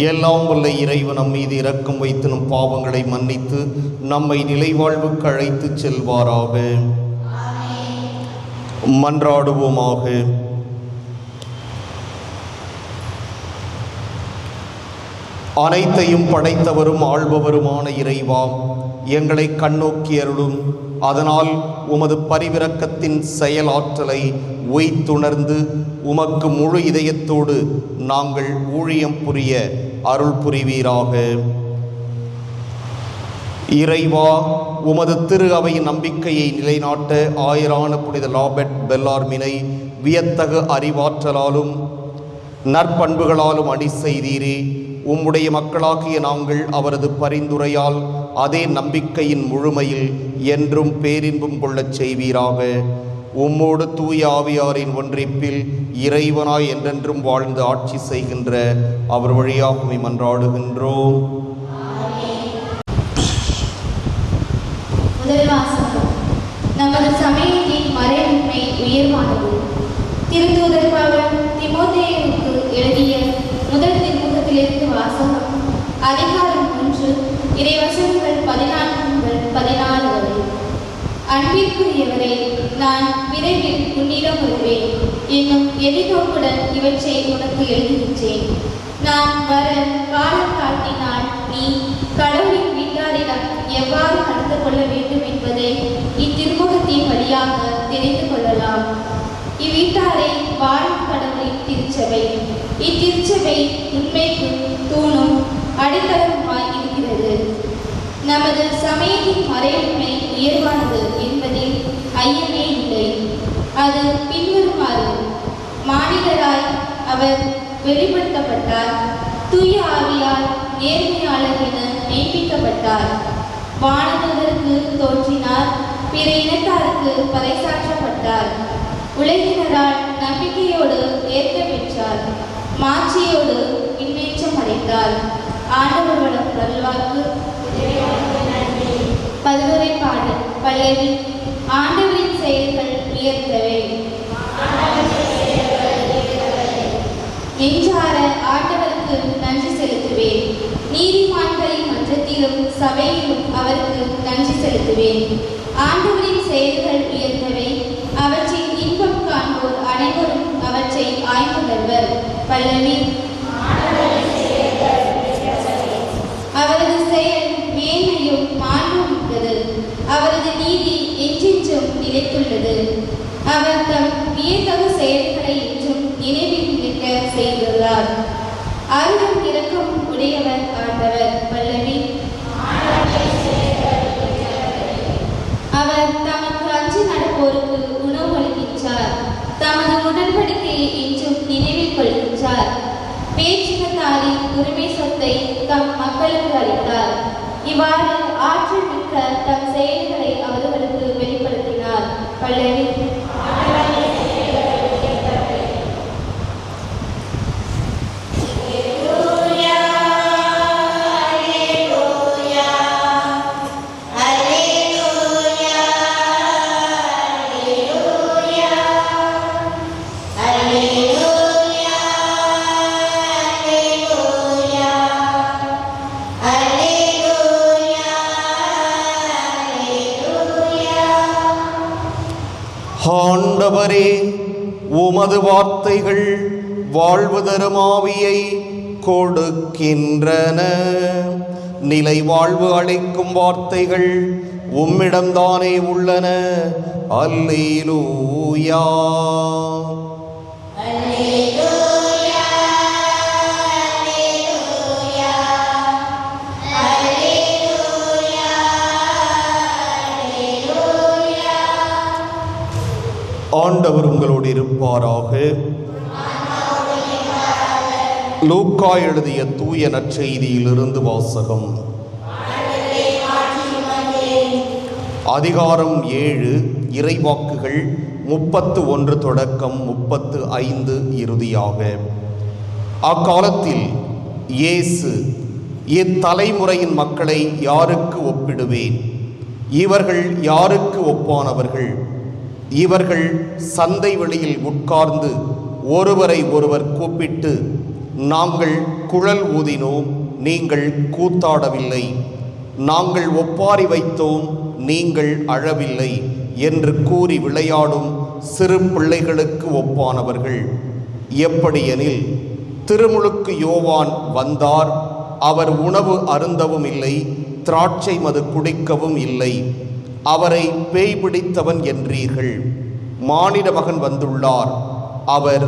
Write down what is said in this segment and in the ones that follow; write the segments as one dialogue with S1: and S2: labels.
S1: எல்லாம் வல்ல இறைவன் நம் மீது இரக்கம் வைத்து நம் பாவங்களை மன்னித்து நம்மை நிலைவாழ்வுக்கு அழைத்து செல்வாராக. மன்றாடுவோமாக. அனைத்தையும் படைத்தவரும் ஆள்பவருமான இறைவா எங்களை கண்ணோக்கி அருளும். அதனால் உமது பரிவிரக்கத்தின் செயலாற்றலை உய்த்துணர்ந்து உமக்கு முழு இதயத்தோடு நாங்கள் ஊழியம் புரிய அருள் புரிவீராக இறைவா உமது திரு அவையின் நம்பிக்கையை நிலைநாட்ட ஆயிரான புனித லாபெட் பெல்லார்மினை வியத்தகு அறிவாற்றலாலும் நற்பண்புகளாலும் அணி செய்தீரே. உம்முடைய மக்களாகிய நாங்கள் அவரது பரிந்துரையால் அதே நம்பிக்கையின் முழுமையில் என்றும் பேரின்பும் கொள்ளச் செய்வீராக. உம்மோடு தூய ஆவியாரின் ஒன்றிப்பில் இறைவனாய் என்றென்றும் வாழ்ந்து ஆட்சி செய்கின்ற அவர் வழியாக மன்றாடுகின்றோம்.
S2: நமது சமயத்தின் மறைமுன்மை உயர்வானது. திருத்தூதர் பவுல் திமோத்தேயுவுக்கு எழுதிய முதல் திருமுகத்திலிருந்து வாசகம். அதிகாரம் ஒன்று இறைவசனங்கள் பதினான்கு அன்பிற்குரியவரே நான் விரைவில் உன்னிடம் வருவேன். என்னும் எதிர்நோக்குடன் இவற்றை உனக்கு எழுதுகின்றேன் நான் வர காலம் காட்டினால் நீ கடவுளின் வீட்டாரிடம் எவ்வாறு நடந்து கொள்ள வேண்டும் என்பதை இத்திருமுகத்தின் வழியாக தெரிந்து கொள்ளலாம். இவ்வீட்டாரை வாழும் கடவுளின் திருச்சபை. இத்திருச்சபை உண்மைக்கு தூணும் அடித்தளமாய் இருக்கிறது. நமது சமயத்தின் மறைமை உயர்வானது ஐயமே இல்லை. அது பின்வருமாறு மானிடராய் அவர் வெளிப்படுத்தப்பட்டார். தூய ஆவியால் நேர்மையாளர் என நியமிக்கப்பட்டார். வானதற்கு தோற்றினார் பிற இனத்தாருக்கு பறைசாற்றப்பட்டார். உலகினரால் நம்பிக்கையோடு ஏற்க பெற்றார். மாட்சியோடு விண்ணேற்றம் அடைந்தார். ஆண்டவர் வளம் நல்வாக்கு. பல்வகை பாடல். பல்லவி ஆண்டவரின் செயல்கள் உயர்த்தவே. நெஞ்சார ஆண்டவருக்கு நன்றி செலுத்துவேன். நீதிமான்களின் மன்றத்திலும் சபையிலும் அவருக்கு நன்றி செலுத்துவேன். ஆண்டவரின் செயல்கள் உயர்ந்தவை அவற்றின் இன்பம் காண்போர் அனைவரும் அவற்றை ஆய்ந்துணர்வர் பல்லவி. அவரது செயல் கிடைத்துள்ளது அவர் தம் வியத்தகு செயல்களை என்றும் நினைவில் நிற்க செய்துள்ளார். அருளும் இறக்கம் உடையவர் ஆண்டவர் பல்லவி அவர் தமக்கு அஞ்சு நடப்போருக்கு உணவு அளிக்கின்றார். தமது உடன்படிக்கையை இன்றும் நினைவில் கொள்கின்றார். பேச்சினத்தாரின் உரிமை சொத்தை தம் மக்களுக்கு அளித்தார். இவ்வாறு ஆற்றல் மிக்க தம் செயல்களை அவர்களுக்கு
S1: పల్లవి உமது வார்த்தைகள் வாழ்வு தருமாவியை கொடுக்கின்றன. நிலை வாழ்வு அளிக்கும் வார்த்தைகள் உம்மிடம்தானே உள்ளன. அல்லேலூயா. ஆண்டவர் உங்களோடு இருப்பாராக. லூக்கா எழுதிய தூய நற்செய்தியிலிருந்து வாசகம். அதிகாரம் ஏழு இறைவாக்குகள் முப்பத்து ஒன்று தொடக்கம் முப்பத்து ஐந்து இறுதியாக. அக்காலத்தில் இயேசு இத்தலைமுறையின் மக்களை யாருக்கு ஒப்பிடுவேன்? இவர்கள் யாருக்கு ஒப்பானவர்கள்? இவர்கள் சந்தை வெளியில் உட்கார்ந்து ஒருவரை ஒருவர் கூப்பிட்டு நாங்கள் குழல் ஊதினோம் நீங்கள் கூத்தாடவில்லை. நாங்கள் ஒப்பாரி வைத்தோம் நீங்கள் அழவில்லை என்று கூறி விளையாடும் சிறு பிள்ளைகளுக்கு ஒப்பானவர்கள். எப்படியெனில் திருமுழுக்கு யோவான் வந்தார். அவர் உணவு அருந்தவும் இல்லை திராட்சை மது குடிக்கவும் இல்லை. அவரை பேய் பிடித்தவன் என்றீர்கள். மானிட மகன் வந்துள்ளார். அவர்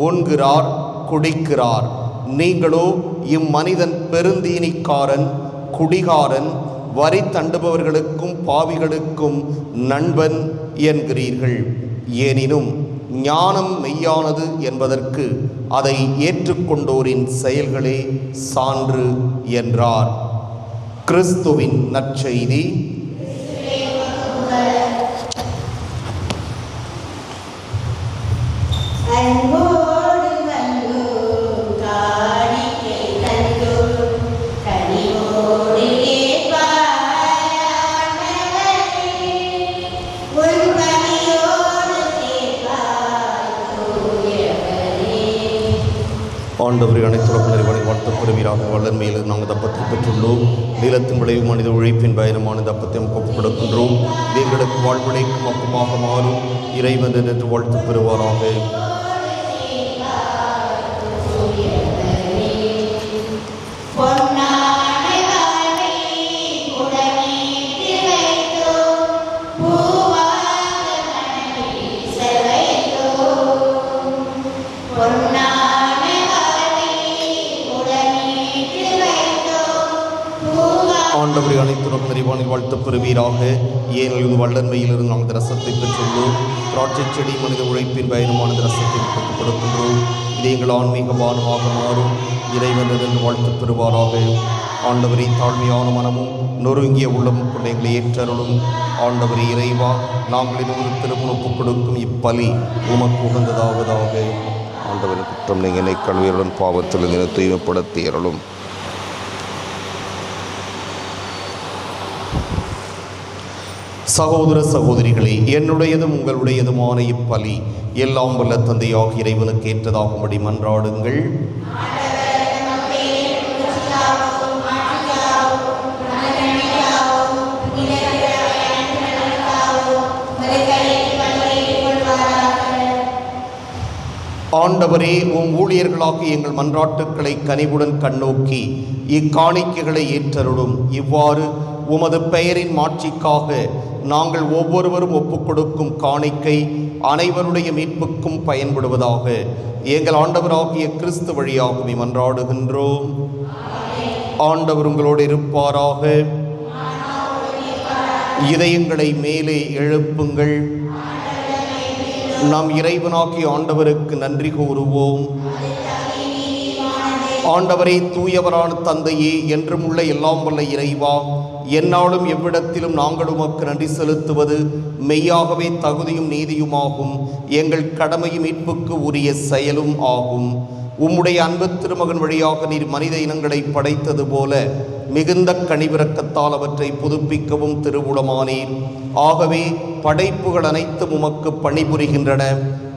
S1: உண்கிறார் குடிக்கிறார். நீங்களோ இம்மனிதன் பெருந்தீனிக்காரன் குடிகாரன் வரி தண்டுபவர்களுக்கும் பாவிகளுக்கும் நண்பன் என்கிறீர்கள். எனினும் ஞானம் மெய்யானது என்பதற்கு அதை ஏற்றுக்கொண்டோரின் செயல்களே சான்று என்றார். கிறிஸ்துவின் நற்செய்தி. Amen. நீளத்தின் மனித உழைப்பின் பயணமான தப்பத்தையும் ஒப்புக் கொடுக்கின்றோம் இது எங்களுக்கு வாழ்வினைக்கும் அப்பமாக மாறும் இறைவன் என்று வாழ்த்து பெறுவாராக. அனைத்துலக வாழ்த்து பெறுவீராக ஏனெனில் வல்லன்மையிலிருந்து நாங்கள் ரசத்தை பெற்றுள்ளோம். திராட்சை செடி மனித உழைப்பின் பயணமான ரசத்தை கொடுத்துள்ளோம் கொடுக்கின்றோம் இது எங்கள் ஆன்மீக பானமாக மாறும் இறைவனிருந்து வாழ்த்து பெறுவாராக ஆண்டவரை தாழ்மையான மனமும் நொறுங்கிய உள்ளமும் கொண்ட எங்களை ஏற்றருளும். ஆண்டவரை இறைவா நாங்கள் இது ஒரு திருமணப்பு கொடுக்கும் இப்பலி உமக்கு உகந்ததாவதாக. ஆண்டவரின் குற்றம் நீங்கள் கல்வியுடன் பாவத்தில் தூய்மைப்படுத்தி அருளும். சகோதர சகோதரிகளே என்னுடையதும் உங்களுடையதுமான இப்பலி எல்லாம் வல்ல தந்தையாக இறைவனுக்கு ஏற்றதாகும்படி மன்றாடுங்கள். ஆண்டவரே உம் ஊழியர்களாகி எங்கள் மன்றாட்டுக்களை கனிவுடன் கண்ணோக்கி இக்காணிக்கைகளை ஏற்றருளும். இவ்வாறு உமது பெயரின் மாட்சிக்காக நாங்கள் ஒவ்வொருவரும் ஒப்புக்கொடுக்கும் காணிக்கை அனைவருடைய மீட்புக்கும் பயன்படுவதாக எங்கள் ஆண்டவராகிய கிறிஸ்து வழியாகவே மன்றாடுகின்றோம். ஆண்டவர் உங்களோடு இருப்பாராக. இதயங்களை மேலே எழுப்புங்கள். நாம் இறைவனாக்கி ஆண்டவருக்கு நன்றி கூறுவோம். ஆண்டவரே தூயவரான தந்தையே என்றும் உள்ள எல்லாம் வல்ல இறைவா எந்நாளும் எவ்விடத்திலும் நாங்கள் உமக்கு நன்றி செலுத்துவது மெய்யாகவே தகுதியும் நீதியுமாகும். எங்கள் கடமையும் மீட்புக்கு உரிய செயலும் ஆகும். உம்முடைய அன்பு திருமகன் வழியாக நீர் மனித இனங்களை படைத்தது போல மிகுந்த கனிவிறக்கத்தால் அவற்றை புதுப்பிக்கவும் திருவுளமானீர். ஆகவே படைப்புகள் அனைத்தும் உமக்கு பணிபுரிகின்றன.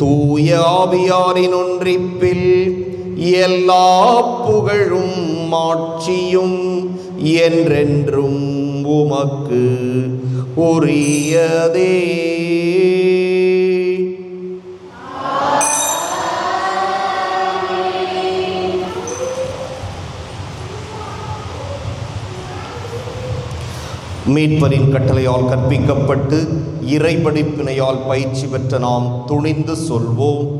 S1: தூய ஆவியாரின் ஒன்றிப்பில் எல்லா புகழும் மாட்சியும் என்றென்றும் உமக்கு உரியதே. மீட்பரின் கட்டளையால் கற்பிக்கப்பட்டு இறைபடிப்பினையால் பயிற்சி பெற்ற நாம் துணிந்து சொல்வோம்.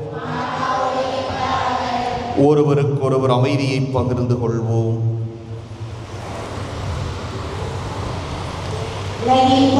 S1: ஒருவருக்கு ஒருவர் அமைதியை பகிர்ந்து கொள்வோம்.
S3: உலகின்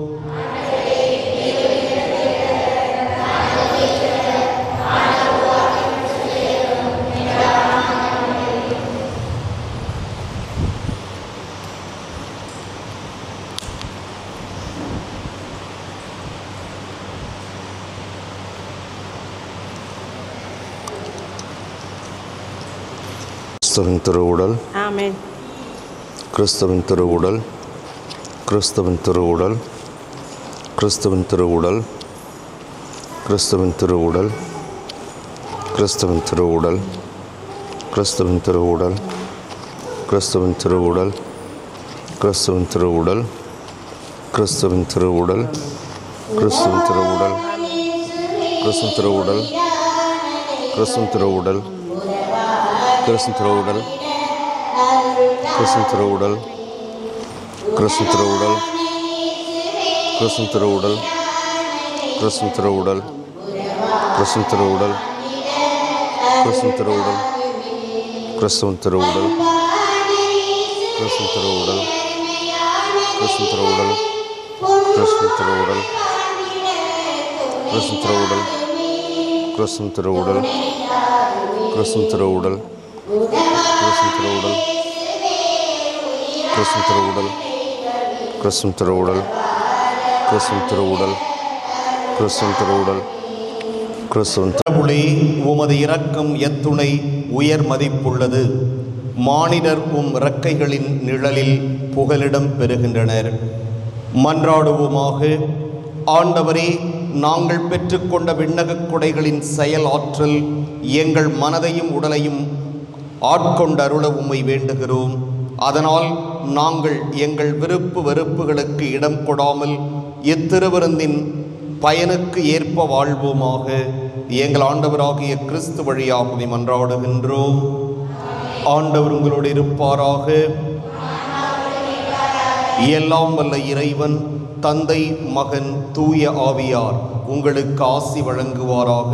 S4: கிறிஸ்துவின் திருவுடல் கிறிஸ்துவின் திருவுடல் கிறிஸ்துவின் திருவுடல் கிறிஸ்துவின் திருவுடல் கிறிஸ்துவின் திருவுடல் கிறிஸ்துவின் திருவுடல் கிறிஸ்துவின் திருவுடல் கிறிஸ்துவின் திருவுடல் கிறிஸ்துவின் திருவுடல் கிறிஸ்துவின் திருவுடல் கிறிஸ்துவின் திருவுடல் கிறிஸ்துவின் திருவுடல் கிறிஸ்துவின் திருவுடல் கிருஷ்ண திருவுடல் கிருஷ்ண திருவுடல் கிருஷ்ண திருவுடல் கிருஷ்ண திருவுடல் கிருஷ்ண திருவுடல் கிருஷ்ண திருவுடல் கிருஷ்ண திருவுடல் கிறிஸ்துவன் திருவுடல் கிறிஸ்துவ திருவுடல் கிறிஸ்துவ திருவுடல் கிறிஸ்துவ திருவுடல் கிறிஸ்துவ திருவுடல் கிறிஸ்துவ திருவுடல் கிறிஸ்துவ திருவுடல் கிறிஸ்துவின் திருவுடல். கிறிஸ்துவின் திருவுடல். கிறிஸ்துவின் திருவுடல். கிறிஸ்துவின் திருவுடல். கிறிஸ்துவின் திருவுடல் கிறிஸ்துவின்
S1: கடவுளே உமது இரக்கம் எத்துணை உயர் மதிப்புள்ளது. மானிடர் உம் இறக்கைகளின் நிழலில் புகலிடம் பெறுகின்றனர். மன்றாடுவோமாக ஆண்டவரே நாங்கள் பெற்றுக்கொண்ட விண்ணகக் கொடைகளின் செயல் ஆற்றல் எங்கள் மனதையும் உடலையும் ஆட்கொண்டருள உம்மை வேண்டுகிறோம். அதனால் நாங்கள் எங்கள் விருப்பு வெறுப்புகளுக்கு இடம் கொடாமல் இத்திருவிருந்தின் பயனுக்கு ஏற்ப வாழ்வோமாக. எங்கள் ஆண்டவராகிய கிறிஸ்து வழியாகவே மன்றாடுகின்றோம். ஆண்டவர் உங்களோடு இருப்பாராக. எல்லாம் வல்ல இறைவன் தந்தை மகன் தூய ஆவியார் உங்களுக்கு ஆசி வழங்குவாராக.